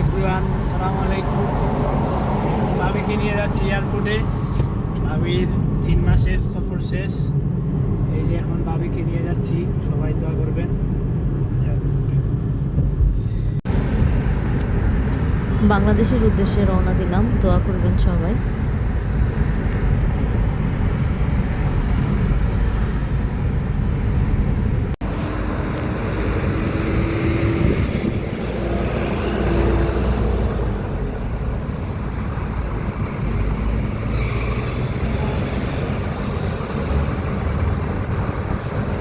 Everyone সালাম আলাইকুম। ভাবিকে নিয়ে যাচ্ছি এয়ারপোর্টে। ভাবির তিন মাসের সফর শেষ। এই যে এখন ভাবিকে নিয়ে যাচ্ছি, সবাই দোয়া করবেন। বাংলাদেশের উদ্দেশ্যে রওনা দিলাম, দোয়া করবেন সবাই।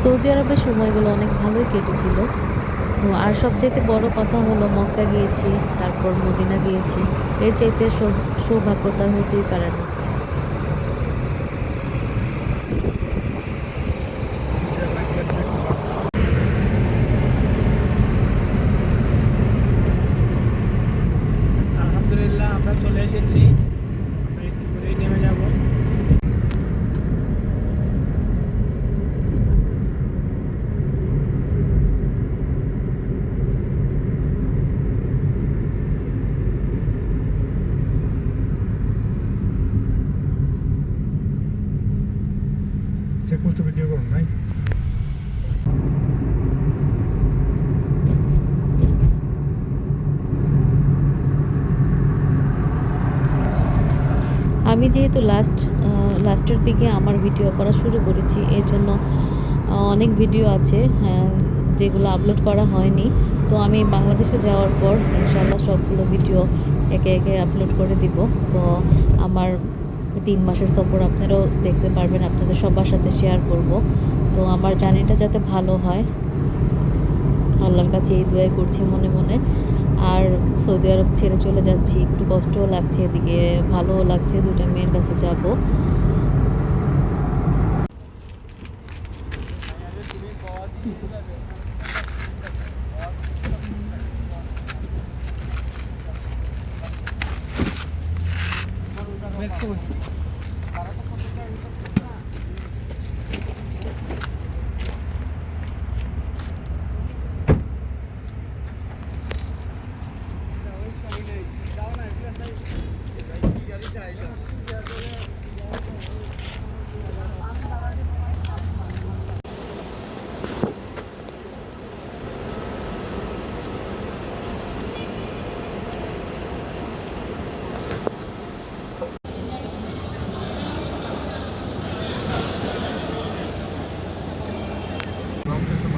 সৌদি আরবের সময়গুলো অনেক ভালোই কেটেছিল। আর সবচাইতে বড় কথা হলো মক্কা গিয়েছি, তারপর মদিনা গিয়েছি। এর চাইতে সৌ- সৌভাগ্য হতেই পারে না আলহামদুলিল্লাহ আমরা চলে এসেছি আমরা একটু করেই নেমে যাব চেকপোস্ট ভিডিও করুন নাই আমি যেহেতু লাস্ট লাস্টের দিকে আমার ভিডিও করা শুরু করেছি এর জন্য অনেক ভিডিও আছে হ্যাঁ, যেগুলো আপলোড করা হয়নি। তো আমি বাংলাদেশে যাওয়ার পর ইনশাল্লাহ সবগুলো ভিডিও একে একে আপলোড করে দিব। তো আমার তিন মাসের সফর আপনারাও দেখতে পারবেন, আপনাদের সবার সাথে শেয়ার করব। তো আমার জার্নিটা যাতে ভালো হয়, আল্লাহর কাছে এই দোয়াই করছি মনে মনে। আর সৌদি আরব ছেড়ে চলে যাচ্ছি, একটু কষ্টও লাগছে এদিকে, ভালোও লাগছে দুটো মেয়ের কাছে যাব।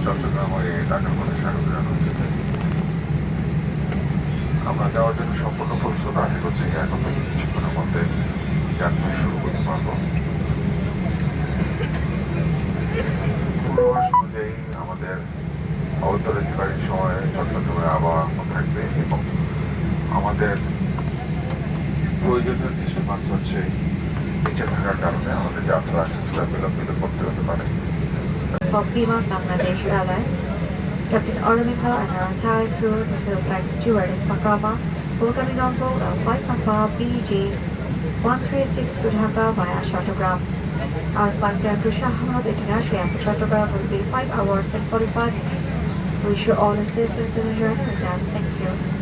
চট্টগ্রাম হয়ে ঢাকার মধ্যে স্বাগত জানাচ্ছি আমরা যাওয়ার জন্য সম্পূর্ণ প্রস্তুত, আশা করছি এখন থেকে কিছুক্ষণের মধ্যে যাত্রা শুরু করতে পারব। পূর্বাভাস অনুযায়ী আমাদের অবতরণকারীর সময় চট্টগ্রামের আবহাওয়া থাকবে এবং আমাদের প্রয়োজনীয় দৃষ্টিপাত হচ্ছে নিচে থাকার কারণে আমাদের যাত্রা কিছুটা বিলম্বিত করতে হতে পারে। Captain Aramika and her entire crew will flight stewardess Makama will coming on board of flight number BG 136 to Dhaka via Chattogram. Our flight time to Shahmad International Chattogram will be 5 hours and 45 minutes. Wish you all a safe and journey with. Thank you.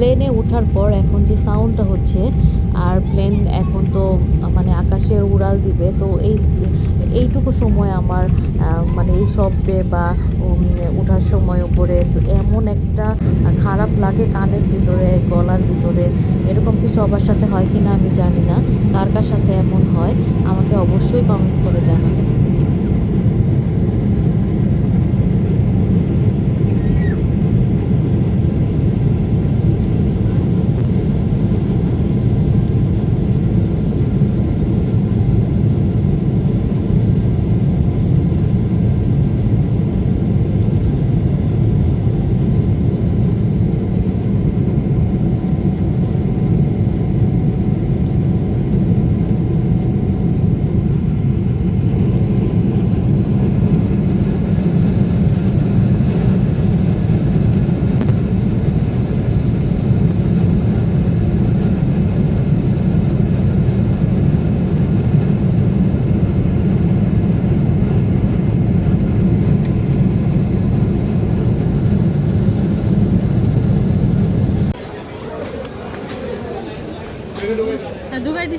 প্লেনে ওঠার পর এখন যে সাউন্ডটা হচ্ছে, আর plane এখন তো মানে আকাশে উড়াল দিবে, তো এই এইটুকু সময় আমার মানে এই শব্দে বা ওঠার সময় উপরে তো এমন একটা খারাপ লাগে কানের ভিতরে, গলার ভিতরে। এরকম কি সবার সাথে হয় কি না আমি জানি না। কার কার সাথে এমন হয়, আমাকে অবশ্যই কমেন্টস করে জানাবেন।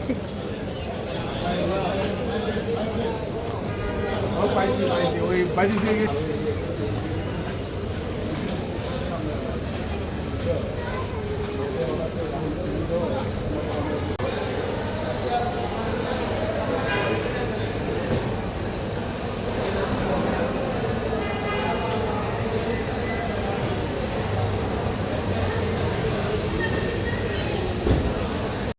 দিছি। পাইছি পাইছি ওই বাড়ি থেকে